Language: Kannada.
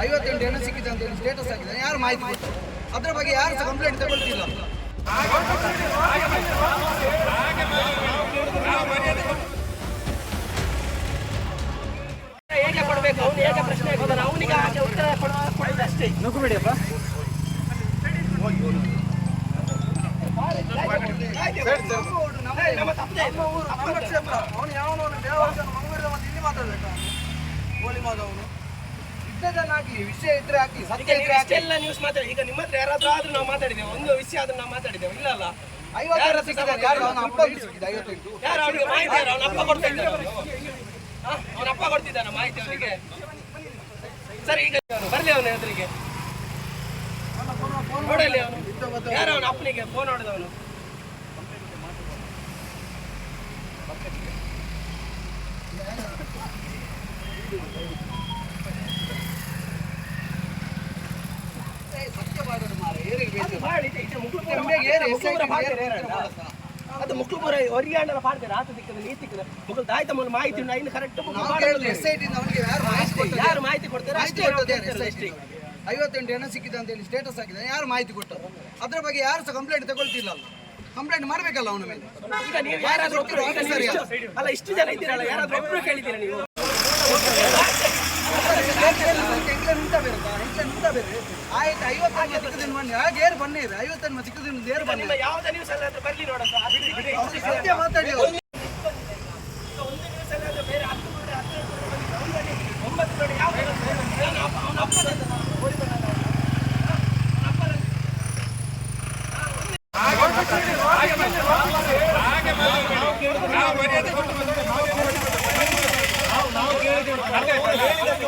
ಐವತ್ತೆಂಟು ಹೆಣ್ಣು ಸಿಕ್ಕಿದೆ ಅಂತ ಹೇಳಿ ಸ್ಟೇಟಸ್ ಆಗಿದೆ ಯಾರು ಮಾಹಿತಿ ಅದ್ರ ಬಗ್ಗೆ ಯಾರು ಸಹ ಕಂಪ್ಲೇಂಟ್ ತಗೊಳ್ತಿಲ್ಲ. ಹೇಗೆ ಕೊಡಬೇಕು? ಅವನು ಹೇಗೆ ಪ್ರಶ್ನೆ ಅವನಿಗೆ ಹಾಗೆ ಉತ್ತರ ಕೊಡ- ಕೊಡೋದು ಅಷ್ಟೇ ನೋಡಿ ಬಿಡಿಯಪ್ಪ ನಮ್ಮ ತಪ್ಪೇ ಇದು. ಅವನು ಯಾವನವನು ದೇವಸ್ಥಾನ ಮಂಗಳೂರು ಮತ್ತೆ ಇಲ್ಲಿ ಮಾತಾಡ್ಬೇಕಾ ಕೋಳಿ ಮಾದವನು ಇದ್ದದನ್ನ ಹಾಕಿ ವಿಷಯ ಇದ್ರೆ ಹಾಕಿ ಸತ್ಯ ಇದ್ರೆ ಹಾಕಿ ಇಷ್ಟೆಲ್ಲ ನ್ಯೂಸ್ ಮಾತಾಡಿ ಈಗ ನಿಮ್ಮ ಹತ್ರ ಯಾರಾದ್ರೂ ಆದ್ರೂ ನಾವು ಮಾತಾಡಿದ್ದೇವೆ ಒಂದು ವಿಷಯ ಆದ್ರೂ ನಾವು ಮಾತಾಡಿದ್ದೇವೆ ಇಲ್ಲ ಅಲ್ಲ? ಐವತ್ತೆರಡು ಸಿಕ್ಕಿದ್ದಾರೆ ಯಾರು ಅವನ ಅಪ್ಪನಿಗೆ ಸಿಕ್ಕಿದ್ದು ಐವತ್ತೆಂಟು ಯಾರು ಅವನಿಗೆ ಮಾಹಿತಿ ಇಲ್ಲ, ಅವನ ಅಪ್ಪ ಕೊಡ್ತಾ ಇದ್ದಾನೆ. ಅವನ ಅಪ್ಪ ಕೊಡ್ತಿದ್ದಾನ ಮಾಹಿತಿ ಅವನಿಗೆ. ಸರಿ ಈಗ ಬರ್ಲಿ ಅವನ ಎದುರಿಗೆ. ನೋಡಲಿ ಅವನು. ಯಾರು ಅವನ ಅಪ್ಪನಿಗೆ ಫೋನ್ ಹೊಡೆದವನು ಸತ್ಯ ಮಾತಾಡು ಮಾರ್ರೆ, ಏರಿಗೆ ಬೇಕು. ಮಾಡಿ ಇದೆ, ಇದೆ, ಮುಕ್ಳು ಪೂರ ಎಮ್ಮೆಗೆ ಏರಿ, ಎಸ್ ಐ ಮುಕ್ಳು ಪೂರ ಟಿಗೆ ಪಾಡ್ತಾರೆ ಏರಿ ಏರಲ್ಲ. ಮಾಡ್ತಾನ. ಅದು ಮುಕ್ಳು ಪೂರ ಒರಿಯಾಂಡಲ ಪಾಡ್ತಾರೆ? ಆತ ದಿಕ್ಕದ ನೀ ದಿಕ್ಕದ ಮುಕ್ಳು ತಾಯ್ತ ಮೂಲ ಮಾಹಿತಿ ಉಂಟು ಐನು ಕರೆಕ್ಟ್ ಯಾರು ಮಾಹಿತಿ ಕೊಟ್ಟದ್ದು? ಯಾರು ಮಾಹಿತಿ ಕೊಡ್ತಾರೆ ಅಷ್ಟೇ ಐವತ್ತೆಂಟು ಹೆಣ್ಣು ಸಿಕ್ಕಿದೆ ಅಂತ ಹೇಳಿ ಸ್ಟೇಟಸ್ ಹಾಕಿದ್ದಾನೆ ಯಾರು ಮಾಹಿತಿ ಕೊಟ್ಟರು ಅದ್ರ ಬಗ್ಗೆ ಯಾರು ಸಹ ಕಂಪ್ಲೇಂಟ್ ತಗೊಳ್ತಿಲ್ಲ ಕಂಪ್ಲೇಂಟ್ ಮಾಡ್ಬೇಕಲ್ಲ ಅವನ ಮೇಲೆ. ಈಗ ನೀವು ಯಾರಾದ್ರೂ ಅಲ್ಲ ಇಷ್ಟು ಜನ ಇದ್ದೀರಲ್ಲ ಯಾರಾದ್ರೂ ಒಬ್ರು ಕೇಳಿದ್ದೀರಾ ನೀವು? ಆಯ್ತು ಐವತ್ತನ್ನು ಸಿಕ್ಕದಿನ ಬನ್ನಿ ಹಾಗೆ ಏರು ಬನ್ನಿ ಇದೆ ಐವತ್ತನ್ನು ಸಿಕ್ಕದಿನ ಏರು ಬನ್ನಿ ಯಾವುದೇ ನ್ಯೂಸ್ ಅಲ್ಲಾದ್ರೂ ಬರ್ಲಿ ನೋಡೋಣ ಸತ್ಯ ಮಾತಾಡಿ ನಾವು ಒಂದು